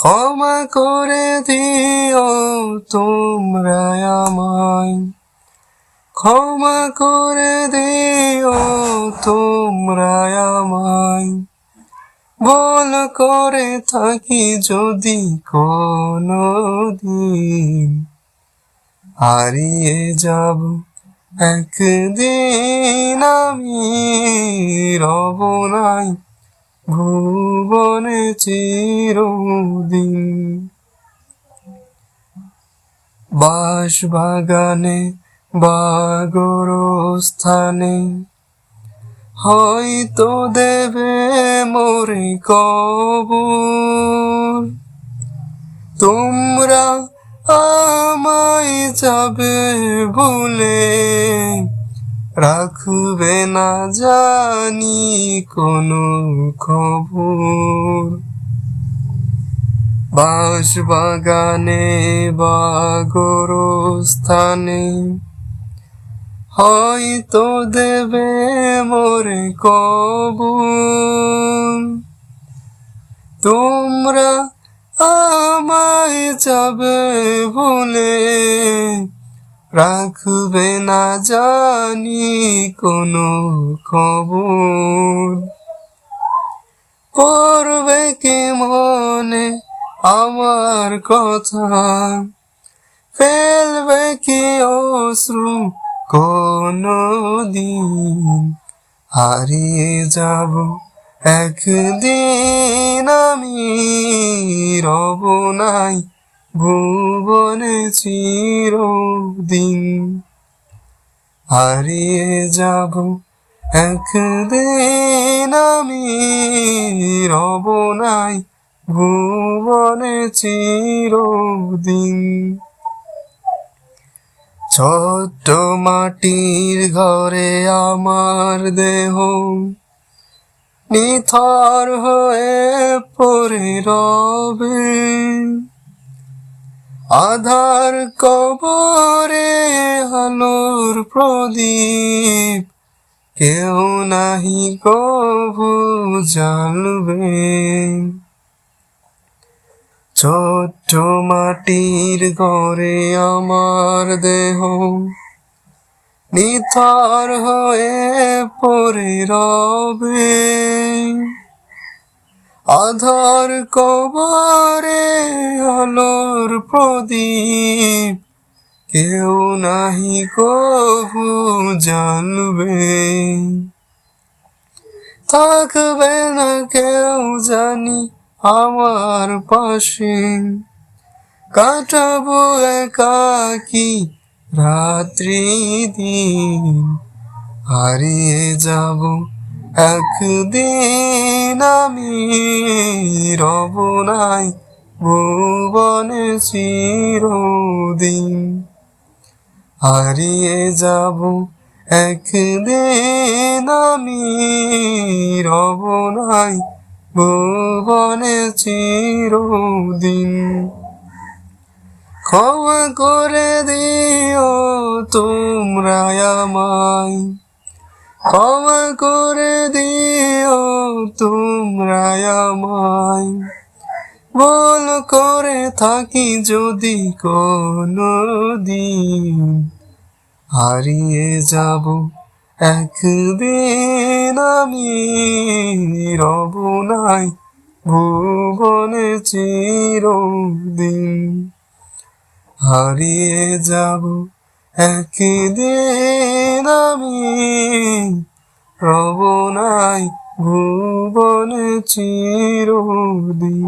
ক্ষমা করে দিও তোমরা আমায়। ক্ষমা করে দিও তোমরা আমায়। বল করে থাকি যদি কোনো দিন হারিয়ে যাব একদিন আমি, রব নাই। ভুবনে চিরদিন বাস বাগানে বাগর স্থানে হয়তো দেবে মোরে কবর। তোমরা আমায় যাবে ভুলে রাখবে না জানি কোনো খবর। বাঁশ বাগানে বাগর স্থানে হয়তো দেবে মোরে কবর। তোমরা আমায় যাবে ভুলে রাখবে না জানি কোনো খবর। পড়বে কি মনে আমার কথা? ফেলবে কি অশ্রু কোনো দিন হারিয়ে যাব একদিন আমি, রব নাই ভুবনে চিরদিন হারিয়ে যাব একদিন আমি রব নাই ভুবনে চিরদিন। ছোট্ট মাটির ঘরে আমার দেহ নিথর হয়ে পড়ে রবে। আধার কবরে আলোর প্রদীপ। কেউ নাহি কভু জানবে। ছোট্ট মাটির ঘরে আমার দেহ। নিথর হয়ে পড়ে রবে। আধার কবরে আলোর প্রদীপ। কেউ নাহি কহু জানবে। থাকবে না কেউ জানি আমার পাশে। কাটাবো একাকি রাত্রি দিন। হারিয়ে যাব একদিন আমি রব নাই ভুবনে চিরদিন হারিয়ে যাব। একদিন আমি রব নাই ভুবনে চিরদিন ক্ষমা করে দিও তোমরা আমায়। ক্ষমা করে দিও তোমরা আমায়। বল করে থাকি যদি কোনো দিন হারিয়ে যাব একদিন আমি, রব নাই ভুবনে চিরদিন। হারিয়ে যাব একদিন আমি রব নাই ভুবনে চিরদিন।